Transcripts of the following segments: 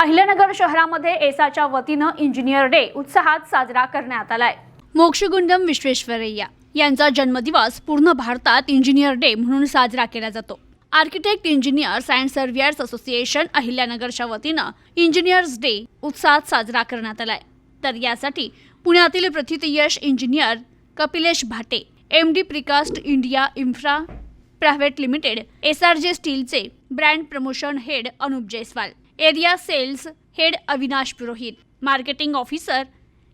अहिल्यानगर शहरामध्ये एसाच्या वतीनं engineer day उत्साहात साजरा करण्यात आलाय. मोक्षगुंडम विश्वेश्वरय्या यांचा जन्मदिवस पूर्ण भारतात इंजिनियर डे म्हणून साजरा केला जातो. Architect engineers and surveyors association अहिल्यानगरच्या वतीनं इंजिनियर्स डे उत्साहात साजरा करण्यात आलाय. तर यासाठी पुण्यातील प्रथितयश engineer Kapilesh Bhate M D precast India infra private limited S R J स्टीलचे brand promotion head Anup Jaiswal area sales head Avinash Purohit marketing officer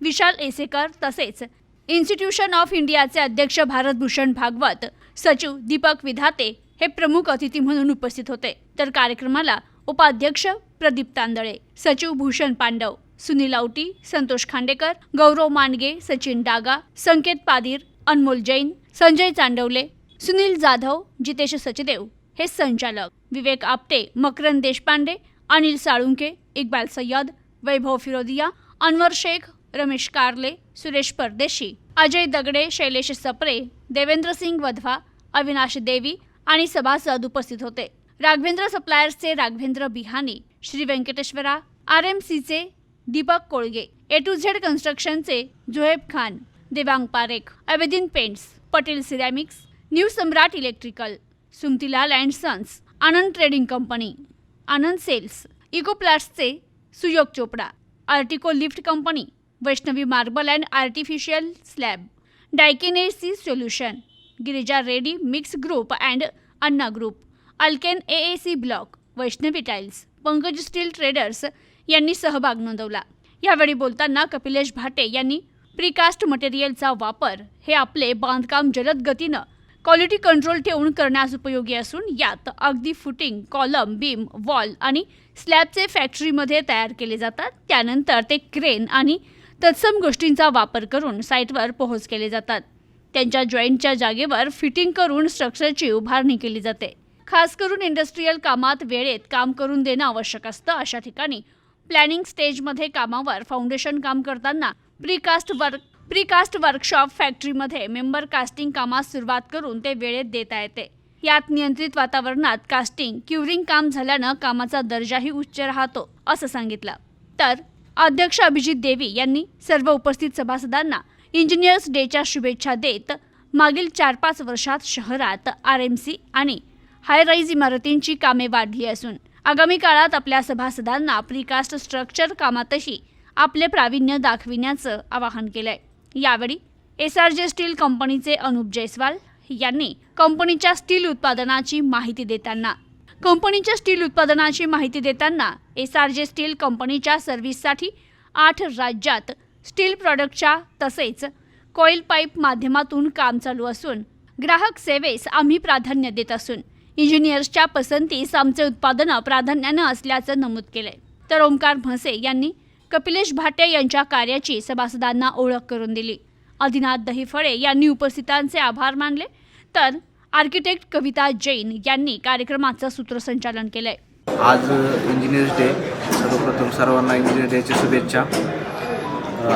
Vishal Esekar तसेच इन्स्टिट्यूशन ऑफ इंडियाचे अध्यक्ष भारतभूषण भागवत सचिव दीपक विधाते हे प्रमुख अतिथी म्हणून उपस्थित होते. तर कार्यक्रमाला उपाध्यक्ष प्रदीप तांदळे सचिव भूषण पांडव सुनील औटी संतोष खांडेकर गौरव मांडगे सचिन डागा संकेत पादीर अनमोल जैन संजय चांडवले सुनील जाधव जितेश सचदेव हे संचालक विवेक आपटे मकरंद देशपांडे अनिल साळुंके इक्बाल सय्यद वैभव फिरोदिया अनवर शेख रमेश कारले सुरेश परदेशी अजय दगडे शैलेश सप्रे देवेंद्र सिंग वधवा अविनाश देवी आणि सभासद उपस्थित होते. राघवेंद्र सप्लायर्सचे राघवेंद्र बिहानी श्री व्यंकटेश्वरा आर एम सीचे Deepak Kolge A to Z कन्स्ट्रक्शनचे Zoheb Khan Devang Parekh अवेदिन paints Patel ceramics new Samrat electrical Sumatilal and sons Anand trading company. Anand sales इकोप्लास्टचे Suyog Chopda Artico lift company Vaishnavi marble and artificial slab डायकिनेसी solution Girija ready mix group and Anna group alkane A A C block Vaishnavi tiles Pankaj steel traders यांनी सहभाग नोंदवला. यावेळी बोलताना कपिलेश भाटे यांनी precast मटेरियलचा वापर हे आपले बांधकाम जलद गतीनं क्वालिटी कंट्रोल ठेवून करण्यास उपयोगी असून यात अगदी फुटिंग कॉलम बीम वॉल आणि स्लॅबचे फॅक्टरीमध्ये तयार केले जातात. त्यानंतर ते क्रेन आणि तत्सम गोष्टींचा वापर करून साईटवर पोहोच केले जातात. त्यांच्या जॉईंटच्या जागेवर फिटिंग करून स्ट्रक्चरची उभारणी केली जाते. खास करून इंडस्ट्रीयल कामात वेळेत काम करून देणं आवश्यक असतं. अशा ठिकाणी प्लॅनिंग स्टेजमध्ये कामावर फाउंडेशन काम करताना प्रीकास्ट वर्क प्रीकास्ट वर्कशॉप फॅक्टरीमध्ये मेंबर कास्टिंग कामास सुरुवात करून ते वेळेत देता येते. यात नियंत्रित वातावरणात कास्टिंग क्युरिंग काम झाल्यानं कामाचा दर्जाही उच्च राहतो असं सांगितलं. तर अध्यक्ष अभिजित देवी यांनी सर्व उपस्थित सभासदांना इंजिनियर्स डेच्या शुभेच्छा देत मागील चार पाच वर्षात शहरात आर एम सी आणि हायराईज इमारतींची कामे वाढली असून आगामी काळात आपल्या सभासदांना प्रीकास्ट स्ट्रक्चर कामातही आपले प्रावीण्य दाखविण्याचं आवाहन केलंय. यावेळी एस आर जे स्टील कंपनीचे अनुप जयस्वाल यांनी कंपनीच्या स्टील उत्पादनाची माहिती देताना कंपनीच्या स्टील उत्पादनाची माहिती देताना एस आर जे स्टील कंपनीच्या सर्व्हिससाठी आठ राज्यात स्टील प्रॉडक्टच्या तसेच कॉईल पाईप माध्यमातून काम चालू असून ग्राहक सेवेस आम्ही प्राधान्य देत असून इंजिनियर्सच्या पसंतीस आमचे उत्पादनं प्राधान्यानं असल्याचं नमूद केलंय. तर ओंकार म्हसे यांनी कपिलेश भाटे यांच्या कार्याची सभासदांना ओळख करून दिली. आदिनाथ दहिफळे यांनी उपस्थितांचे आभार मानले. तर आर्किटेक्ट कविता जैन यांनी कार्यक्रमाचं सूत्रसंचालन केलंय. आज इंजिनियर्स डे सर्वप्रथम सर्वांना इंजिनियर डेच्या शुभेच्छा.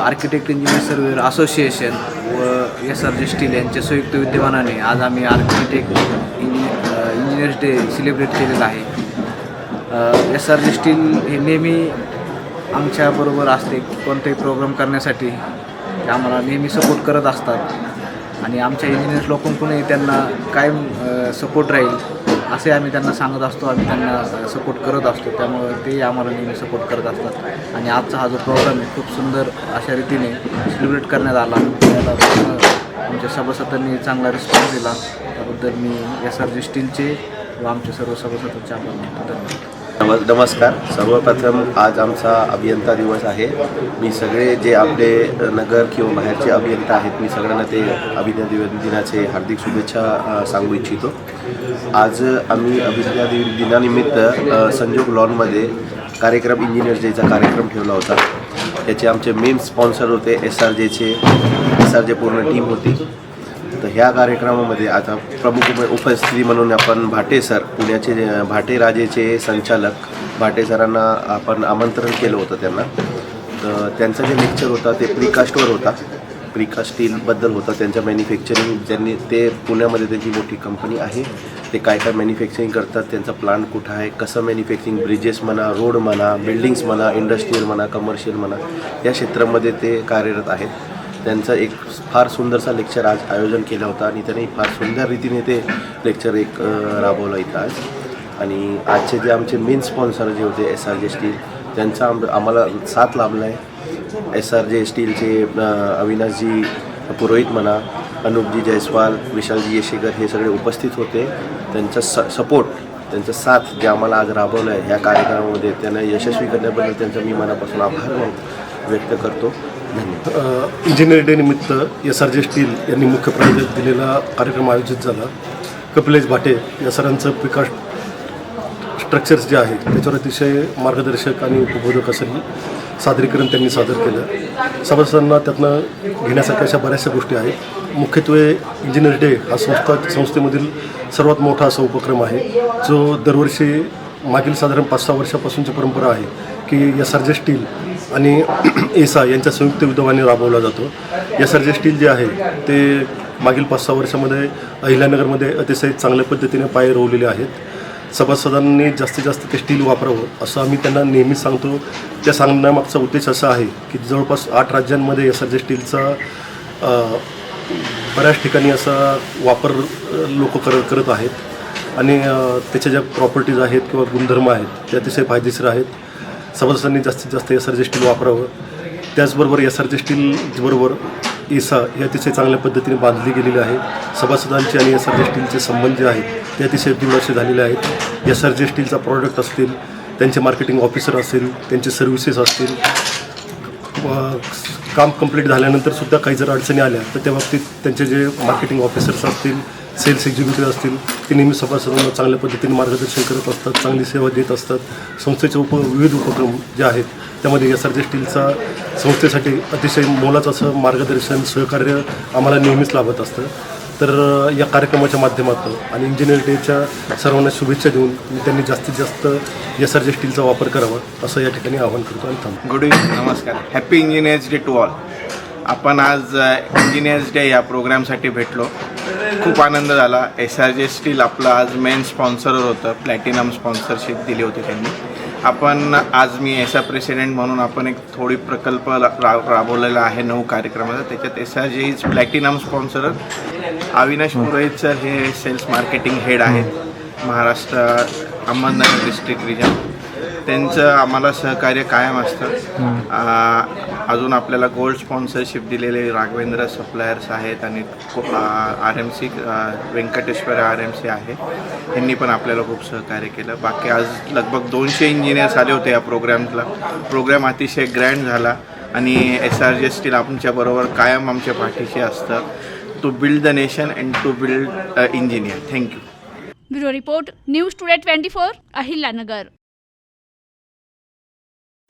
आर्किटेक्ट इंजिनियर सर्वेअर असोसिएशन व एस आर जे स्टील यांच्या संयुक्त विद्यमानाने आज आम्ही आर्किटेक्ट इंजिनियर्स डे सेलिब्रेट केलेला आहे. एस आर जे स्टील हे नेहमी आमच्याबरोबर असते कोणतेही प्रोग्राम करण्यासाठी. ते आम्हाला नेहमी सपोर्ट करत असतात. आणि आमच्या इंजिनियर्स लोकांकडूनही त्यांना कायम सपोर्ट राहील असे आम्ही त्यांना सांगत असतो. आम्ही त्यांना सपोर्ट करत असतो. त्यामुळे ते आम्हाला नेहमी सपोर्ट करत असतात. आणि आजचा हा जो प्रोग्राम आहे खूप सुंदर अशा रीतीने सेलिब्रेट करण्यात आला. त्याला आमच्या सभासदांनी चांगला रिस्पॉन्स दिला. त्याबद्दल मी एस आर जी स्टीलचे व आमचे सर्व सभासदांचे आभार मानतो. धन्यवाद. नमस्कार. सर्वप्रथम आज आमचा अभियंता दिवस आहे. मी सगळे जे आपले नगर किंवा बाहेरचे अभियंता आहेत मी सगळ्यांना ते अभियंता दिनाचे हार्दिक शुभेच्छा सांगू इच्छितो. आज आम्ही अभियंता दिनानिमित्त संजोग लॉनमध्ये कार्यक्रम इंजिनियर डेचा कार्यक्रम ठेवला होता. त्याचे आमचे मेन स्पॉन्सर होते एस आर जेचे एस आर जे पूर्ण टीम होती. तर ह्या कार्यक्रमामध्ये आता प्रमुख उपस्थिती म्हणून आपण भाटे सर पुण्याचे भाटे राजेचे संचालक भाटे सरांना आपण आमंत्रण केलं होतं त्यांना. तर त्यांचं जे लेक्चर होता ते प्रीकास्टवर होता. प्रीकास्ट स्टीलबद्दल होतं त्यांच्या मॅन्युफॅक्चरिंग ज्यांनी ते पुण्यामध्ये त्यांची मोठी कंपनी आहे. ते काय काय मॅन्युफॅक्चरिंग करतात त्यांचा प्लांट कुठं आहे कसं मॅन्युफॅक्चरिंग ब्रिजेस म्हणा रोड म्हणा बिल्डिंग्स म्हणा इंडस्ट्रीयल म्हणा कमर्शियल म्हणा या क्षेत्रामध्ये ते कार्यरत आहेत. त्यांचं एक फार सुंदरसा लेक्चर आज आयोजन केला होता आणि त्यांनी फार सुंदर रीतीने ते लेक्चर एक राबवलं इथं आज. आणि आजचे जे आमचे मेन स्पॉन्सर जे होते एस आर जे स्टील त्यांचा आम आम्हाला साथ लाभला आहे एस आर जे स्टीलचे अविनाशजी पुरोहित म्हणा अनुपजी जयस्वाल विशालजी येशेकर हे सगळे उपस्थित होते. त्यांचा स सपोर्ट त्यांचं साथ जे आम्हाला आज राबवलं आहे ह्या कार्यक्रमामध्ये त्यांना यशस्वी करण्याबद्दल त्यांचा मी मनापासून आभार व्यक्त करतो. इंजिनिअर डे निमित्त एस आर जे स्टील यांनी मुख्य प्रायोजक दिलेला कार्यक्रम आयोजित झाला. कपिलेश भाटे या सरांचं विकास स्ट्रक्चर्स जे आहेत त्याच्यावर अतिशय मार्गदर्शक आणि उपबोधक असं सादरीकरण त्यांनी सादर केलं. सभासदांना त्यातनं घेण्यासारख्या अशा बऱ्याचशा गोष्टी आहेत. मुख्यत्वे इंजिनियर डे हा संस्था संस्थेमधील सर्वात मोठा असा उपक्रम आहे जो दरवर्षी मागील साधारण पाच सहा वर्षापासूनची परंपरा आहे की एस आर जे स्टील आणि एसा यांच्या संयुक्त विद्यमाने राबवला जातो. एस आर जे स्टील जे आहे ते मागील पाच सहा वर्षामध्ये अहिल्यानगरमध्ये अतिशय चांगल्या पद्धतीने पाय रोवलेले आहेत. सभासदांनी जास्तीत जास्त ते स्टील वापरावं असं आम्ही त्यांना नेहमीच सांगतो. त्या सांगण्यामागचा उद्देश असा आहे की जवळपास आठ राज्यांमध्ये एस आर जे स्टीलचा बऱ्याच ठिकाणी असा वापर लोक कर करत आहेत. आणि त्याच्या ज्या प्रॉपर्टीज आहेत किंवा गुणधर्म आहेत ते अतिशय फायदेशीर आहेत. सभासदांनी जास्तीत जास्त एस आर जे स्टील वापरावं. त्याचबरोबर एस आर जे स्टील बरोबर एसा हे अतिशय चांगल्या पद्धतीने बांधली गेलेली आहे. सभासदांचे आणि एस आर जे स्टीलचे संबंध जे आहेत ते अतिशय दृढ झालेले आहेत. एस आर जे स्टीलचा प्रॉडक्ट असतील त्यांचे मार्केटिंग ऑफिसर असेल त्यांचे सर्व्हिसेस असतील काम कंप्लीट झाल्यानंतर सुद्धा काही जर अडचणी आल्या तर त्या बाबतीत त्यांचे जे मार्केटिंग ऑफिसर्स असतील सेल्स एक्झिक्युटिव्ह असतील ते नेहमी सभासदांना चांगल्या पद्धतीने मार्गदर्शन करत असतात चांगली सेवा देत असतात. संस्थेचे उप विविध उपक्रम जे आहेत त्यामध्ये एस आर जे स्टीलचा संस्थेसाठी अतिशय मोलाचं असं मार्गदर्शन सहकार्य आम्हाला नेहमीच लाभत असतं. तर या कार्यक्रमाच्या माध्यमातून आणि इंजिनियर डेच्या सर्वांना शुभेच्छा देऊन मी त्यांनी जास्तीत जास्त एस आर जे स्टीलचा वापर करावा असं या ठिकाणी आवाहन करतो आणि थांबतो. गुड इव्हनिंग नमस्कार. Happy engineers day to all आपण आज इंजिनियर्स डे या प्रोग्रामसाठी भेटलो. खूप आनंद झाला. एस आर जे स्टील आपलं आज मेन स्पॉन्सर होतं. प्लॅटिनम स्पॉन्सरशिप दिली होती त्यांनी. आपण आज मी एसा प्रेसिडेंट म्हणून आपण एक थोडी प्रकल्प रा- राबवलेला आहे नऊ कार्यक्रमाचा. त्याच्यात S R J is platinum sponsor Avinash Purohit sir हे सेल्स मार्केटिंग हेड आहेत. महाराष्ट्र अहमदनगर डिस्ट्रिक्ट रिजन त्यांचं आम्हाला सहकार्य कायम असतं. आ, अजून आपल्याला गोल्ड स्पॉन्सरशिप दिलेले राघवेंद्र सप्लायर्स आहेत आणि R M C Venkateshwar R M C आहे. यांनी पण आपल्याला खूप सहकार्य केलं. बाकी आज लगभग दोनशे इंजिनियर्स आले होते या प्रोग्रामला प्रोग्राम अतिशय ग्रँड झाला आणि एस आर जे स्टील आमच्याबरोबर कायम आमच्या पाठीशी असतं. To build the nation and to build engineer thank you bureau report news today twenty four Ahilyanagar.